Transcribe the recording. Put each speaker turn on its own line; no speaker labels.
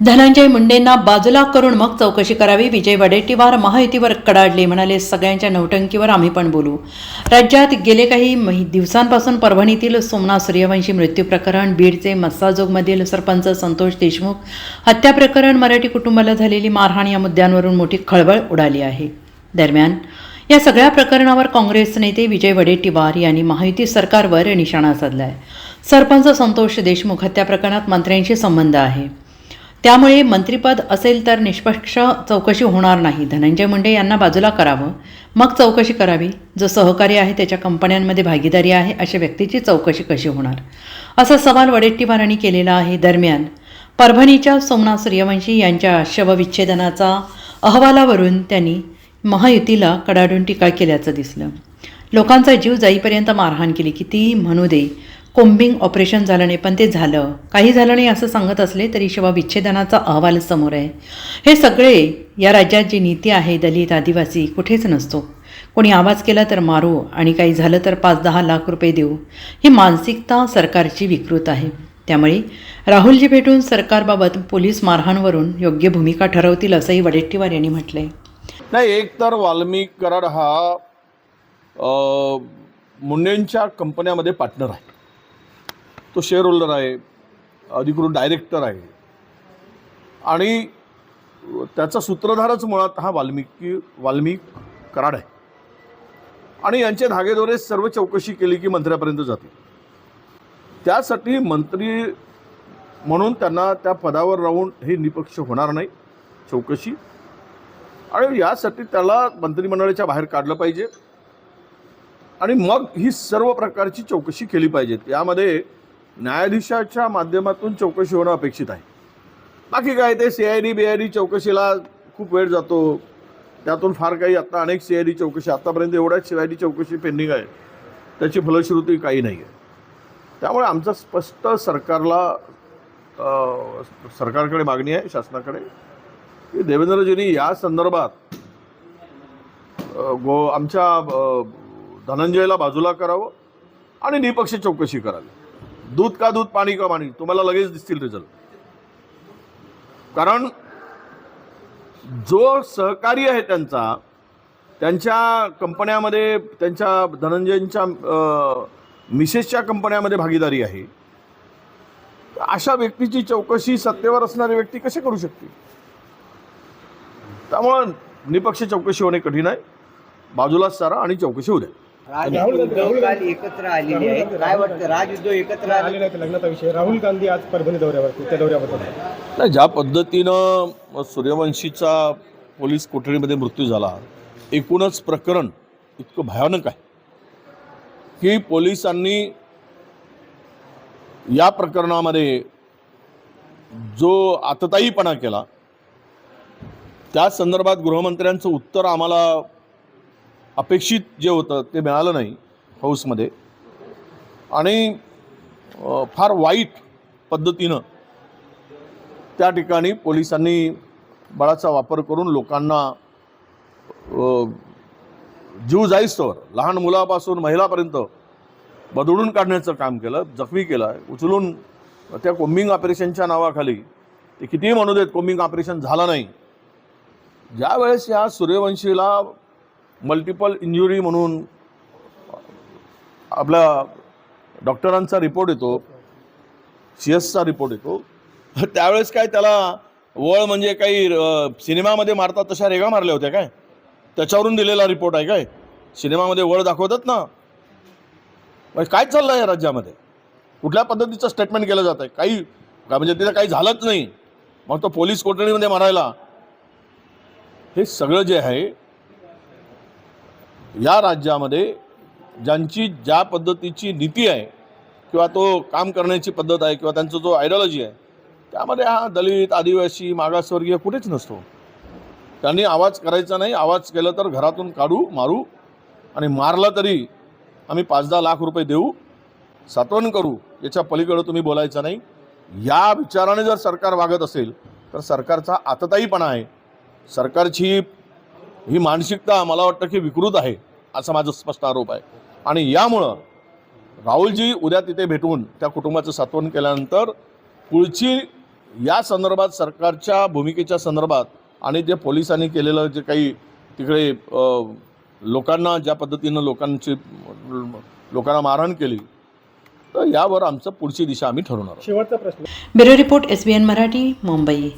धनंजय मुंडेंना बाजूला करून मग चौकशी करावी विजय वडेट्टीवार महायुतीवर कडाडले म्हणाले सगळ्यांच्या नौटंकीवर आम्ही पण बोलू. राज्यात गेले काही दिवसांपासून परभणीतील सोमनाथ सूर्यवंशी मृत्यू प्रकरण बीडचे मस्साजोगमधील सरपंच संतोष देशमुख हत्या प्रकरण मराठी कुटुंबाला झालेली मारहाण या मुद्द्यांवरून मोठी खळबळ उडाली आहे. दरम्यान या सगळ्या प्रकरणावर काँग्रेस नेते विजय वडेट्टीवार यांनी महायुती सरकारवर निशाणा साधलाय. सरपंच संतोष देशमुख हत्या प्रकरणात मंत्र्यांशी संबंध आहे. त्यामुळे मंत्रिपद असेल तर निष्पक्ष चौकशी होणार नाही. धनंजय मुंडे यांना बाजूला करावं. मग चौकशी करावी. जो सहकारी आहे त्याच्या कंपन्यांमध्ये भागीदारी आहे अशा व्यक्तीची चौकशी कशी होणार? असा सवाल वडेट्टीवारांनी केलेला आहे दरम्यान. परभणीच्या सोमनाथ सूर्यवंशी यांच्या शवविच्छेदनाचा अहवालावरून त्यांनी महायुतीला कडाडून टीका केल्याचं दिसलं. लोकांचा जीव जाईपर्यंत मारहाण केली. किती म्हणू दे. कोम्बिंग ऑपरेशन झालं नाही पण ते झालं. काही झालं नाही असं सांगत असले तरी शिवा विच्छेदनाचा अहवाल समोर आहे. हे सगळे या राज्यात जी नीती आहे दलित आदिवासी कुठेच नसतो. कोणी आवाज केला तर मारू आणि काही झालं तर पाच दहा लाख रुपये देऊ. ही मानसिकता सरकारची विकृत आहे. त्यामुळे राहुलजी भेटून सरकारबाबत पोलीस मारहाणवरून योग्य भूमिका ठरवतील असंही वडेट्टीवार यांनी म्हटले
नाही एक तर वाल्मिक कराड हा मुंडेंच्या कंपन्यामध्ये पार्टनर आहे. तो शेअर होल्डर आहे अधिकृत डायरेक्टर आहे. आणि त्याचा सूत्रधारच मुळात हा वाल्मिकी वाल्मिक कराड आहे. आणि यांचे धागेदोरे सर्व चौकशी केली की मंत्र्यापर्यंत जाते त्यासाठी मंत्री म्हणून त्यांना त्या पदावर राहून हे निपक्ष होणार नाही चौकशी. आणि यासाठी त्याला मंत्रिमंडळाच्या बाहेर काढलं पाहिजे. आणि मग ही सर्व प्रकारची चौकशी केली पाहिजे यामध्ये न्यायाधीशाच्या माध्यमातून चौकशी होणं अपेक्षित आहे. बाकी काय ते C I D B I D चौकशीला खूप वेळ जातो. त्यातून फार काही आता अनेक सी आय डी चौकशी आत्तापर्यंत एवढ्याच सी आय डी चौकशी पेंडिंग आहे त्याची फलश्रुती काही नाही आहे त्यामुळे आमचं स्पष्ट सरकारला सरकारकडे मागणी आहे शासनाकडे की देवेंद्रजींनी या संदर्भात गो आमच्या धनंजयला बाजूला करावं आणि निपक्ष चौकशी करावी. दूध का दूध पाणी का पाणी तुम्हाला लगेच दिसतील रिझल्ट कारण जो सहकारी आहे त्यांचा त्यांच्या कंपन्यामध्ये त्यांच्या धनंजयंच्या मिसेसच्या कंपन्यामध्ये भागीदारी आहे. अशा व्यक्तीची चौकशी सत्तेवर असणारी व्यक्ती कशी करू शकते त्यामुळं निपक्ष चौकशी होणे कठीण आहे. बाजूलाच सारा आणि चौकशी होऊ द्या.
राज उद्धव काल एकत्र आलेले आहेत. काय वाटतं? राज उद्धव एकत्र आले
आलेले आहेत लग्नाचा विषय. राहुल गांधी आज परभणी दौऱ्यावरती त्या दौऱ्याबद्दल.
नाही ज्या पद्धतीनं सूर्यवंशीचा पोलीस कोठडीमध्ये मृत्यू झाला एकूणच प्रकरण इतकं भयानक आहे की पोलिसांनी या प्रकरणामध्ये जो आतताईपणा केला त्या संदर्भात गृहमंत्र्यांचं उत्तर आम्हाला अपेक्षित जे होतं ते मिळालं नाही हाऊसमध्ये. आणि फार वाईट पद्धतीनं त्या ठिकाणी पोलिसांनी बळाचा वापर करून लोकांना जीव जाईस्तवर लहान मुलापासून महिलापर्यंत बदडून काढण्याचं काम केलं जखमी केलं उचलून त्या कोम्बिंग ऑपरेशनच्या नावाखाली ते कितीही म्हणू देत कोम्बिंग ऑपरेशन झालं नाही. ज्या वेळेस या सूर्यवंशीला मल्टिपल इंजुरी म्हणून आपला डॉक्टरांचा रिपोर्ट येतो सी एसचा रिपोर्ट येतो. त्यावेळेस काय त्याला वळ म्हणजे काही सिनेमामध्ये मारतात तशा रेगा मारल्या होत्या काय? त्याच्यावरून दिलेला रिपोर्ट आहे काय? सिनेमामध्ये वळ दाखवतात ना? म्हणजे काय चाललं आहे या राज्यामध्ये? कुठल्या पद्धतीचं स्टेटमेंट केलं जात आहे काही का म्हणजे तिथं काही झालंच नाही. मग तो पोलीस कोठडीमध्ये मारायला? हे सगळं जे आहे या राज्यामध्ये ज्यांची ज्या पद्धतीची नीती आहे किंवा तो काम करण्याची पद्धत आहे किंवा त्यांचा जो आयडियॉलॉजी आहे त्यामध्ये हा दलित आदिवासी मागासवर्गीय कुठेच नसतो. त्यांनी आवाज करायचा नाही आवाज केलं तर घरातून काढू मारू आणि मारला तरी आम्ही पाच दहा लाख रुपये देऊ सातवण करू याच्या पलीकडं तुम्ही बोलायचं नाही. या विचाराने जर सरकार वागत असेल तर सरकारचा आतताईपणा आहे. सरकारची ही मानसिकता मला वाटतं की विकृत आहे असा माझा स्पष्ट आरोप आहे. आणि यामुळं राहुलजी उद्या तिथे भेटून त्या कुटुंबाचं सात्वन केल्यानंतर पुढची या संदर्भात सरकारच्या भूमिकेच्या संदर्भात आणि जे पोलिसांनी केलेलं जे काही तिकडे लोकांना ज्या पद्धतीनं लोकांची लोकांना मारहाण केली तर यावर आमचं पुढची दिशा आम्ही ठरवणार आहोत.
शेवटचा प्रश्न.
Bureau report S B N Marathi Mumbai.